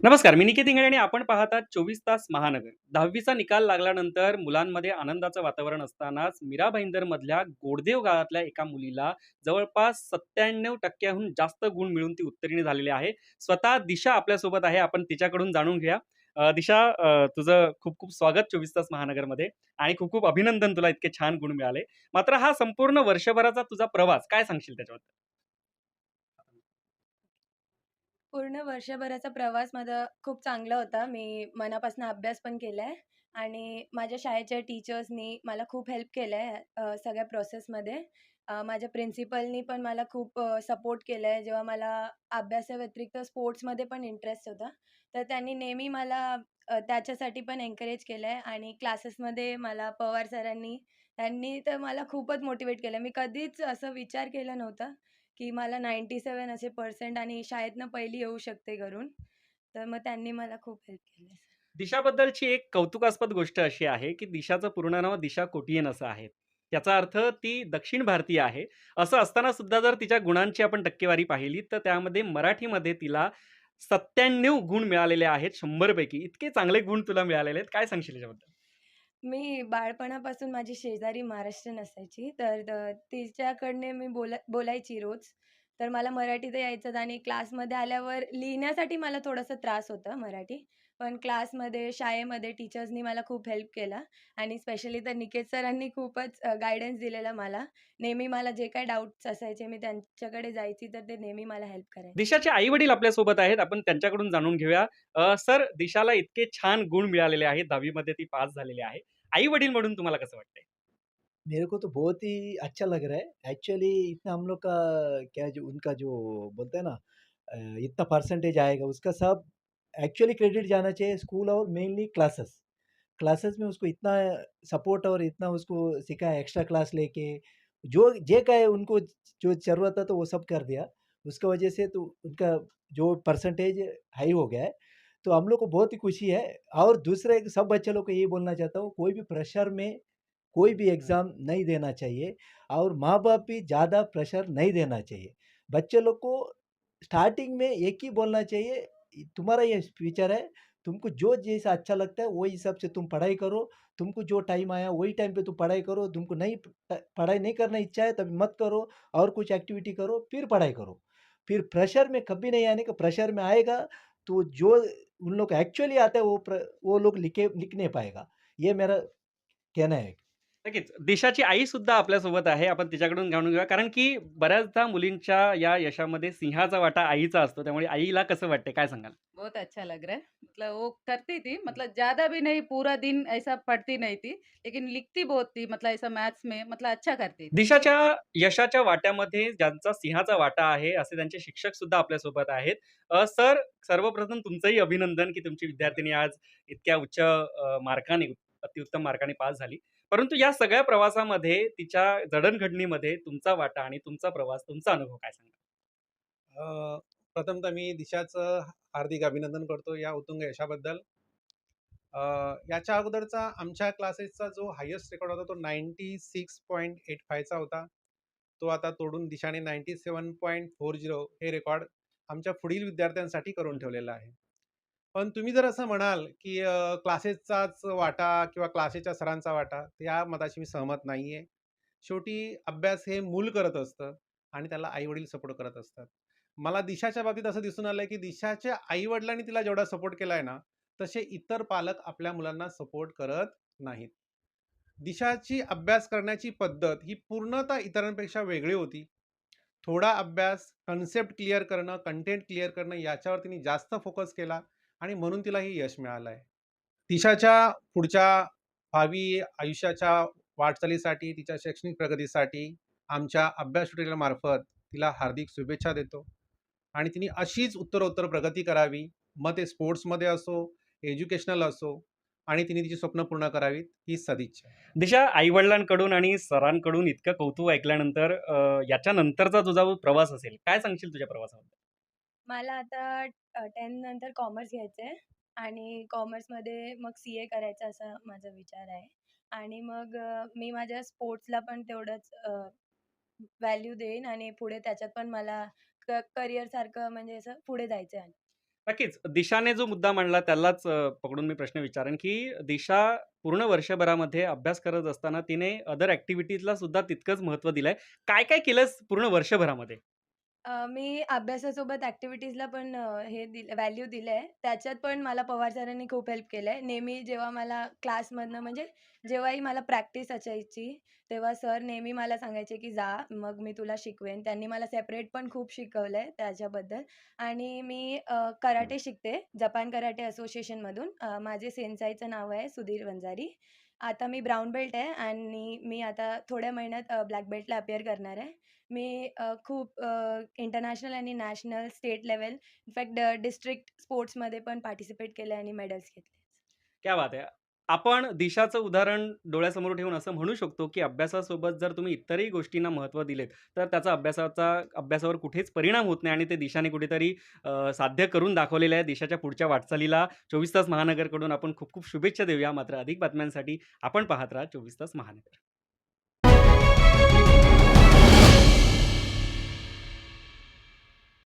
नमस्कार मी निकेत इंगळे आणि आपण पाहतात चोवीस तास महानगर. दहावीचा निकाल लागल्यानंतर मुलांमध्ये आनंदाचं वातावरण असतानाच मीरा भाईंदर मधल्या गोडदेव गावातल्या एका मुलीला जवळपास सत्त्याण्णव टक्क्याहून जास्त गुण मिळून ती उत्तीर्ण झालेली आहे. स्वतः दिशा आपल्यासोबत आहे आपण तिच्याकडून जाणून घ्या दिशा तुझं खूप खूप स्वागत चोवीस तास महानगरमध्ये आणि खूप खूप अभिनंदन तुला इतके छान गुण मिळाले. मात्र हा संपूर्ण वर्षभराचा तुझा प्रवास काय सांगशील त्याच्याबद्दल? पूर्ण वर्षभराचा प्रवास माझा खूप चांगला होता. मी मनापासून अभ्यास पण केलाय आणि माझ्या शाळेच्या टीचर्सनी मला खूप हेल्प केलंय अ, सगळ्या प्रोसेसमध्ये. अ, माझ्या प्रिन्सिपलनी पण मला खूप अ, सपोर्ट केलाय. जेव्हा मला अभ्यासाव्यतिरिक्त स्पोर्ट्समध्ये पण इंटरेस्ट होता. तर त्यांनी नेहमी मला अ, त्याच्यासाठी पण एन्करेज केलंय आणि क्लासेसमध्ये मला पवार सरांनी त्यांनी तर मला खूपच मोटिव्हेट केलं. मी कधीच असं विचार केला नव्हता, की मला 97 असे पर्सेंट आणि शाळेतनं पहिली येऊ शकते घरून. तर मग त्यांनी मला खूप हेल्प केली. दिशाबद्दलची एक कौतुकास्पद गोष्ट अशी आहे, की दिशाचं पूर्ण नाव दिशा कोटियन असं आहे. त्याचा अर्थ ती दक्षिण भारतीय आहे. असं असताना सुद्धा जर तिच्या गुणांची आपण टक्केवारी पाहिली, तर त्यामध्ये मराठीमध्ये तिला 97 गुण मिळालेले आहेत शंभरपैकी इतके चांगले गुण तुला मिळालेले आहेत. काय सांगशील याच्याबद्दल? मी बाळपणापासून माझी शेजारी महाराष्ट्रीयन असायची. तर तिच्याकडने तिच्याकडनं मी बोला बोलायची रोज. तर मला मराठी तर यायचंच आणि क्लासमध्ये आल्यावर लिहिण्यासाठी मला थोडासा त्रास होता मराठी. पण क्लासमध्ये, शाळेमध्ये टीचर्सनी मला खूप हेल्प केला आणि स्पेशली तर निकेत सरांनी खूपच गायडन्स दिलेला मला. नेहमी मला जे काही डाऊट्स असायचे मी त्यांच्याकडे जायची तर ते नेहमी मला हेल्प करायचे. दिशाचे आई-वडील आपल्यासोबत आहेत. आपण त्यांच्याकडून जाणून घेऊया. सर दिशाला इतके छान गुण मिळालेले आहेत. दहावीमध्ये ती पास झालेली आहे. आई-वडील म्हणून तुम्हाला कसं वाटतंय? मेरे को तो बहुत ही अच्छा लग रहा है। एक्चुअली इतना हम लोग का क्या जो उनका जो बोलते हैं ना इतना परसेंटेज आएगा, उसका सब एक्चुअली क्रेडिट जाना चाहिए स्कूल और मेनली क्लासेस। क्लासेस में उसको इतना सपोर्ट और इतना उसको सिखाया एक्स्ट्रा क्लास लेके, जो, जे का है उनको जो ज़रूरत था तो वो सब कर दिया। उसका वजह से तो उनका जो परसेंटेज हाई हो गया है। तो हम लोग को बहुत ही खुशी है और दूसरे सब बच्चे लोग को यही बोलना चाहता हूँ, कोई भी प्रेशर में कोई भी एग्ज़ाम नहीं देना चाहिए और माँ-बाप भी ज़्यादा प्रेशर नहीं देना चाहिए। बच्चे लोग को स्टार्टिंग में एक ही बोलना चाहिए, तुम्हारा ये फ्यूचर है, तुमको जो जैसा अच्छा लगता है वही हिसाब से तुम पढ़ाई करो, तुमको जो टाइम आया वही टाइम पे तुम पढ़ाई करो, तुमको नहीं पढ़ाई नहीं करना इच्छा है तभी मत करो और कुछ एक्टिविटी करो, फिर पढ़ाई करो। फिर प्रेशर में कभी नहीं आने का प्रेशर में आएगा तो जो उन लोग एक्चुअली आता है वो प्र वो लोग लिखे लिख नहीं पाएगा। ये मेरा कहना है। नक्कीच. दिशाची आई सुद्धा आपल्यासोबत आहे. आपण तिच्याकडून जाणून घेऊया. कारण की बऱ्याचदा मुलींच्या या यशामध्ये सिंहाचा वाटा आईचा असतो. त्यामुळे आईला कसं वाटतंय? काय सांगाल? बहुत अच्छा लग रहा है मतलब वो करती थी मतलब ज्यादा भी नहीं पूरा दिन ऐसा पढ़ती नहीं थी लेकिन लिखती बहुत थी मतलब ऐसा मैथ्स में मतलब अच्छा करती थी दिशाच्या यशाच्या वाट्यामध्ये ज्यांचा सिंहाचा वाटा आहे, असे त्यांचे शिक्षक सुद्धा आपल्यासोबत आहेत. अ, सर सर्वप्रथम तुमचंही अभिनंदन, की तुमची विद्यार्थिनी आज इतक्या उच्च अ, मार्काने, अतिउत्तम मार्काने पास झाली. परंतु या सगळ्या प्रवासामध्ये तिच्या जडणघडणीमध्ये तुमचा वाटा आणि तुमचा प्रवास, तुमचा अनुभव काय सांगा प्रथमतः मी दिशाचं हार्दिक अभिनंदन करतो या उत्तुंग यशाबद्दल. याच्या अगोदरचा आमच्या क्लासेसचा जो हायेस्ट रेकॉर्ड होता तो नाईंटी सिक्स पॉईंट एट फायचा होता. तो आता तोडून दिशाने 97.40 हे रेकॉर्ड आमच्या पुढील विद्यार्थ्यांसाठी करून ठेवलेलं आहे. पण तुम्ही जर असं म्हणाल, की अ, क्लासेसचाच वाटा किंवा क्लासेसच्या सरांचा वाटा, या मताशी मी सहमत नाही आहे शेवटी अभ्यास हे मूल करत असतं आणि त्याला आई-वडील सपोर्ट करत असतात. मला दिशाच्या बाबतीत असं दिसून आलं, की दिशाच्या आई-वडिलांनी तिला जेवढा सपोर्ट केलाय ना, तसे इतर पालक आपल्या मुलांना सपोर्ट करत नाहीत. दिशाची अभ्यास करण्याची पद्धत ही पूर्णतः इतरांपेक्षा वेगळी होती. थोडा अभ्यास, कन्सेप्ट क्लिअर करणं, कंटेंट क्लिअर करणं याच्यावर तिने जास्त फोकस केला आणि म्हणून तिला हे यश मिळालं आहे. दिशाच्या पुढच्या भावी आयुष्याच्या वाटचालीसाठी, तिच्या शैक्षणिक प्रगतीसाठी आमच्या अभ्यास ट्युटोरियलमार्फत तिला हार्दिक शुभेच्छा देतो आणि तिने अशीच उत्तरोत्तर प्रगती करावी. मग ते स्पोर्ट्समध्ये असो, एज्युकेशनल असो आणि तिने तिची स्वप्न पूर्ण करावीत, ही सदिच्छा. दिशा आईवडिलांकडून आणि सरांकडून इतकं कौतुक ऐकल्यानंतर याच्यानंतरचा तुझा प्रवास असेल, काय सांगशील तुझ्या प्रवासाबद्दल? मला आता टेन नंतर कॉमर्स घ्यायचंय आणि कॉमर्समध्ये मग सी-ए करायचा असा माझा विचार आहे आणि मग मी माझ्या स्पोर्ट्सला पण तेवढंच व्हॅल्यू देईन आणि पुढे त्याच्यात पण मला क करिअरसारखं म्हणजे असं पुढे जायचं आहे. नक्कीच. दिशाने जो मुद्दा मांडला त्यालाच पकडून मी प्रश्न विचारेन, की दिशा पूर्ण वर्षभरामध्ये अभ्यास करत असताना तिने अदर ऍक्टिव्हिटीजला सुद्धा तितकंच महत्त्व दिलंय. काय-काय केलंस पूर्ण वर्षभरामध्ये? अ, मी अभ्यासासोबत ॲक्टिव्हिटीजला पण अ, हे दिलं व्हॅल्यू दिलंय. त्याच्यात पण मला पवार सरांनी खूप हेल्प केलंय. नेहमी जेव्हा मला क्लासमधनं म्हणजे जेव्हाही मला प्रॅक्टिस असायची, तेव्हा सर नेहमी मला सांगायचे, की "जा, मग मी तुला शिकवेन." त्यांनी मला सेपरेट पण खूप शिकवलंय त्याच्याबद्दल आणि मी अ, कराटे शिकते, जपान कराटे असोसिएशनमधून. अ, माझे सेन्साईचं नाव आहे सुधीर वंजारी. आता मी ब्राऊन बेल्ट आहे आणि मी आता थोड्या महिन्यात ब्लॅक बेल्टला अपिअर करणार आहे. मी खूप इंटरनॅशनल आणि national, state level in fact district स्पोर्ट्समध्ये पण पार्टिसिपेट केलंय आणि मेडल्स घेतले. क्या बात आहे आपण दिशाचं उदाहरण डोळ्यासमोर ठेवून असं म्हणू शकतो, की अभ्यासासोबत जर तुम्ही इतरही गोष्टींना महत्त्व दिलेत, तर त्याचा अभ्यासाचा अभ्यासावर कुठेच परिणाम होत नाही आणि ते दिशाने कुठेतरी अ, साध्य करून दाखवलेलं आहे. दिशाच्या पुढच्या वाटचालीला 24 तास महानगरकडून आपण खूप खूप शुभेच्छा देऊया. मात्र अधिक बातम्यांसाठी आपण पाहत राहा 24 तास महानगर.